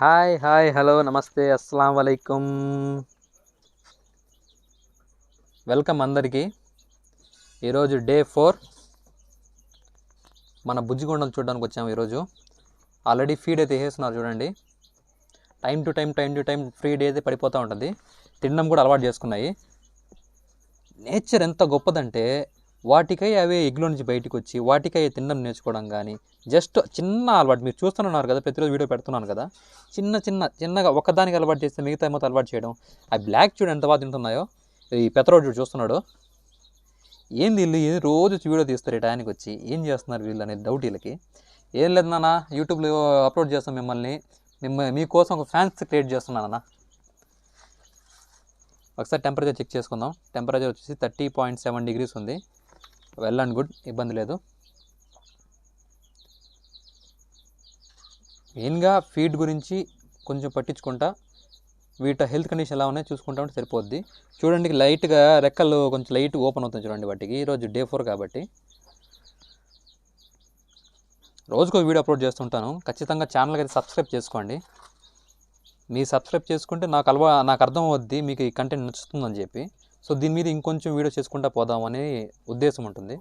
Hi hi hello నమస్తే అస్సలం వలైకుం welcome అందరికీ. ఈరోజు డే ఫోర్. మన బుజ్జిగొండలు చూడడానికి వచ్చాము ఈరోజు. ఆల్రెడీ ఫీడ్ అయితే వేస్తున్నారు చూడండి. Time to time time to time feed అయితే పడిపోతూ ఉంటుంది. తినడం కూడా అలవాటు చేసుకున్నాయి. నేచర్ ఎంత గొప్పదంటే వాటికై అవే ఎగ్లో నుంచి బయటికి వచ్చి వాటికై తినడం నేర్చుకోవడం కానీ జస్ట్ చిన్న అలవాటు మీరు చూస్తున్నారు కదా ప్రతిరోజు వీడియో పెడుతున్నాను కదా చిన్న చిన్న చిన్నగా ఒకదానికి అలవాటు చేస్తే మిగతా ఏమో అలవాటు చేయడం ఆ బ్లాక్ చూడు ఎంత బాగా తింటున్నాయో ఈ పెత్తరోడ్ చూడు చూస్తున్నాడు ఏంది వీళ్ళు ఏ రోజు వీడియో తీస్తారు ఈ టయానికి వచ్చి ఏం చేస్తున్నారు వీళ్ళు అనేది డౌట్ వీళ్ళకి ఏం లేదు నాన్న యూట్యూబ్లో అప్లోడ్ చేస్తాం మిమ్మల్ని మిమ్మల్ని మీకోసం ఒక ఫ్యాన్స్ క్రియేట్ చేస్తున్నానన్నా ఒకసారి టెంపరేచర్ చెక్ చేసుకుందాం టెంపరేచర్ వచ్చేసి థర్టీ పాయింట్ సెవెన్ డిగ్రీస్ ఉంది. Well and good. ఇబ్బంది లేదు. మెయిన్గా ఫీడ్ గురించి కొంచెం పట్టించుకుంటా. వీటి హెల్త్ కండిషన్ ఎలా ఉన్నాయో చూసుకుంటా ఉంటే సరిపోద్ది. చూడండి లైట్గా రెక్కలు కొంచెం లైట్ ఓపెన్ అవుతుంది చూడండి వాటికి. ఈరోజు డే ఫోర్ కాబట్టి. రోజుకో వీడియో అప్లోడ్ చేస్తుంటాను. ఖచ్చితంగా ఛానల్కి అయితే సబ్స్క్రైబ్ చేసుకోండి. మీరు సబ్స్క్రైబ్ చేసుకుంటే నాకు అలవా నాకు అర్థం అవుద్ది మీకు ఈ కంటెంట్ నచ్చుతుందని చెప్పి. సో దీని మీద ఇంకొంచెం వీడియో చేసుకుంటా పోదామనే ఉద్దేశం ఉంటుంది.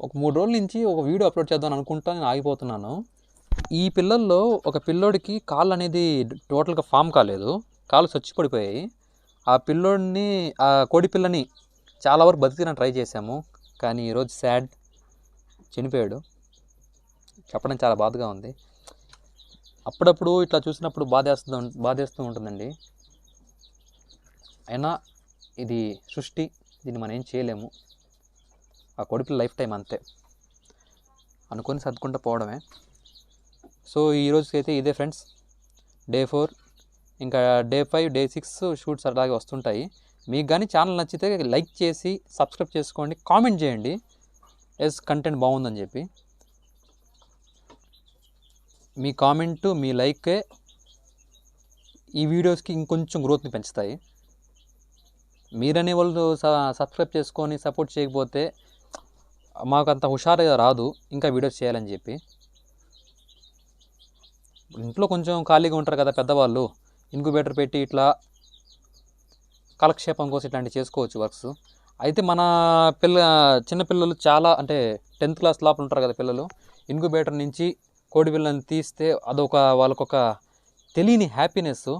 ఒక మూడు రోజుల నుంచి ఒక వీడియో అప్లోడ్ చేద్దాం అనుకుంటా నేను ఆగిపోతున్నాను. ఈ పిల్లల్లో ఒక పిల్లోడికి కాళ్ళు అనేది టోటల్గా ఫామ్ కాలేదు. కాళ్ళు చచ్చిపడిపోయాయి. ఆ పిల్లోడిని ఆ కోడి పిల్లని చాలా వరకు బతికిన ట్రై చేశాము. కానీ ఈరోజు శాడ్ చనిపోయాడు. చెప్పడం చాలా బాధగా ఉంది. అప్పుడప్పుడు ఇట్లా చూసినప్పుడు బాధేస్తూ బాధేస్తూ ఉంటుందండి. అయినా ఇది సృష్టి దీన్ని మనం ఏం చేయలేము. ఆ కొడుకుల లైఫ్ టైం అంతే. అనుకొని సర్దుకుంటూ పోవడమే. సో ఈ రోజుకైతే అయితే ఇదే ఫ్రెండ్స్. డే ఫోర్ ఇంకా day five day six shoots అలాగే వస్తుంటాయి. మీకు కానీ ఛానల్ నచ్చితే లైక్ చేసి సబ్స్క్రైబ్ చేసుకోండి కామెంట్ చేయండి. ఎస్ కంటెంట్ బాగుందని చెప్పి. మీ కామెంటు మీ లైకే ఈ వీడియోస్కి ఇంకొంచెం గ్రోత్ని పెంచుతాయి. మీరనే వాళ్ళు సబ్స్క్రైబ్ చేసుకొని సపోర్ట్ చేయకపోతే మాకు అంత హుషారుగా రాదు. ఇంకా వీడియోస్ చేయాలని చెప్పి. ఇంట్లో కొంచెం ఖాళీగా ఉంటారు కదా పెద్దవాళ్ళు. ఇంక్యుబేటర్ పెట్టి ఇట్లా కాలక్షేపం కోసం ఇట్లాంటివి చేసుకోవచ్చు వర్క్స్. అయితే మన పిల్ల చిన్నపిల్లలు చాలా అంటే టెన్త్ క్లాస్ లోపల ఉంటారు కదా పిల్లలు. ఇంక్యుబేటర్ నుంచి కోడి పిల్లని తీస్తే అదొక వాళ్ళకొక తెలియని హ్యాపీనెస్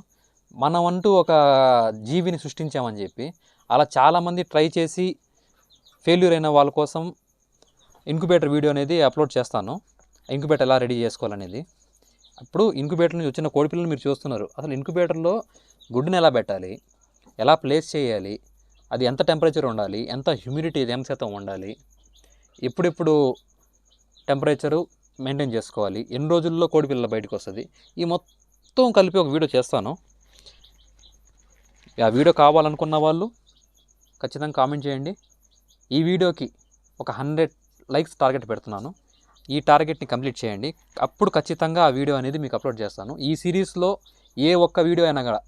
మనం అంటూ ఒక జీవిని సృష్టించామని చెప్పి అలా చాలామంది ట్రై చేసి ఫెయిల్యూర్ అయిన వాళ్ళ కోసం ఇంక్యుబేటర్ వీడియో అనేది అప్లోడ్ చేస్తాను. ఇంక్యుబేటర్ ఎలా రెడీ చేసుకోవాలనేది. అప్పుడు ఇంక్యుబేటర్ నుంచి వచ్చిన కోడిపిల్లలు మీరు చూస్తున్నారు. అసలు ఇంక్యుబేటర్లో గుడ్డుని ఎలా పెట్టాలి? ఎలా ప్లేస్ చేయాలి? అది ఎంత టెంపరేచర్ ఉండాలి? ఎంత హ్యూమిడిటీ ఎంత శాతం ఉండాలి? ఎప్పుడెప్పుడు టెంపరేచరు మెయింటైన్ చేసుకోవాలి. ఎన్ని రోజుల్లో కోడిపిల్ల బయటకు వస్తుంది? ఈ మొత్తం కలిపి ఒక వీడియో చేస్తాను. ఆ వీడియో కావాలనుకున్న వాళ్ళు ఖచ్చితంగా కామెంట్ చేయండి. ఈ వీడియోకి ఒక హండ్రెడ్ లైక్స్ టార్గెట్ పెడుతున్నాను. ఈ టార్గెట్ని కంప్లీట్ చేయండి. అప్పుడు ఖచ్చితంగా ఆ వీడియో అనేది మీకు అప్లోడ్ చేస్తాను. ఈ సిరీస్లో ఏ ఒక్క వీడియో అయినా కూడా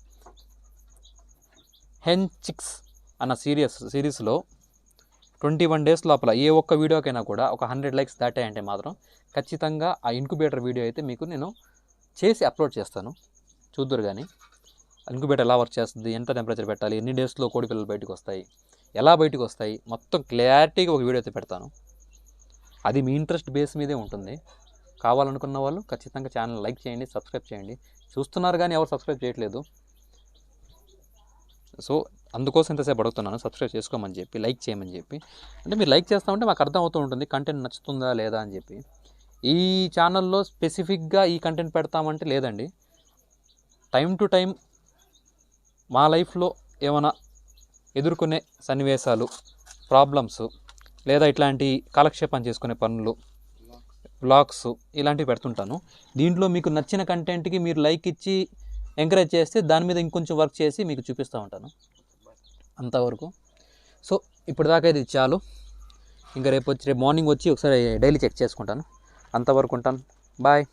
హెన్ చిక్స్ అన్న సీరియస్ సిరీస్లో ట్వంటీ వన్ డేస్ లోపల ఏ ఒక్క వీడియోకైనా కూడా ఒక హండ్రెడ్ లైక్స్ దాటాయంటే మాత్రం ఖచ్చితంగా ఆ ఇంక్యుబేటర్ వీడియో అయితే మీకు నేను చేసి అప్లోడ్ చేస్తాను. చూద్దరు కానీ ఇంక్యుబేటర్ ఎలా వర్క్ చేస్తుంది ఎంత టెంపరేచర్ పెట్టాలి ఎన్ని డేస్లో కోడి పిల్లలు బయటకు వస్తాయి ఎలా బయటకు వస్తాయి మొత్తం క్లారిటీగా ఒక వీడియో అయితే పెడతాను. అది మీ ఇంట్రెస్ట్ బేస్ మీదే ఉంటుంది. కావాలనుకున్న వాళ్ళు ఖచ్చితంగా ఛానల్ లైక్ చేయండి సబ్స్క్రైబ్ చేయండి. చూస్తున్నారు కానీ ఎవరు సబ్స్క్రైబ్ చేయట్లేదు. సో అందుకోసం ఇంతసేపు అడుగుతున్నాను. సబ్స్క్రైబ్ చేసుకోమని చెప్పి లైక్ చేయమని చెప్పి. అంటే మీరు లైక్ చేస్తూ ఉంటే మాకు అర్థం అవుతూ ఉంటుంది కంటెంట్ నచ్చుతుందా లేదా అని చెప్పి. ఈ ఛానల్లో స్పెసిఫిక్గా ఈ కంటెంట్ పెడతామంటే లేదండి. టైం టు టైం మా లైఫ్లో ఏమైనా ఎదుర్కొనే సన్నివేశాలు ప్రాబ్లమ్స్ లేదా ఇట్లాంటి కాలక్షేపం చేసుకునే పనులు బ్లాగ్స్ ఇలాంటివి పెడుతుంటాను. దీంట్లో మీకు నచ్చిన కంటెంట్కి మీరు లైక్ ఇచ్చి ఎంకరేజ్ చేస్తే దాని మీద ఇంకొంచెం వర్క్ చేసి మీకు చూపిస్తూ ఉంటాను. అంతవరకు. సో ఇప్పుడు దాకా ఇది చాలు. ఇంకా రేపు వచ్చి రేపు మార్నింగ్ వచ్చి ఒకసారి డైలీ చెక్ చేసుకుంటాను. అంతవరకు ఉంటాను. బాయ్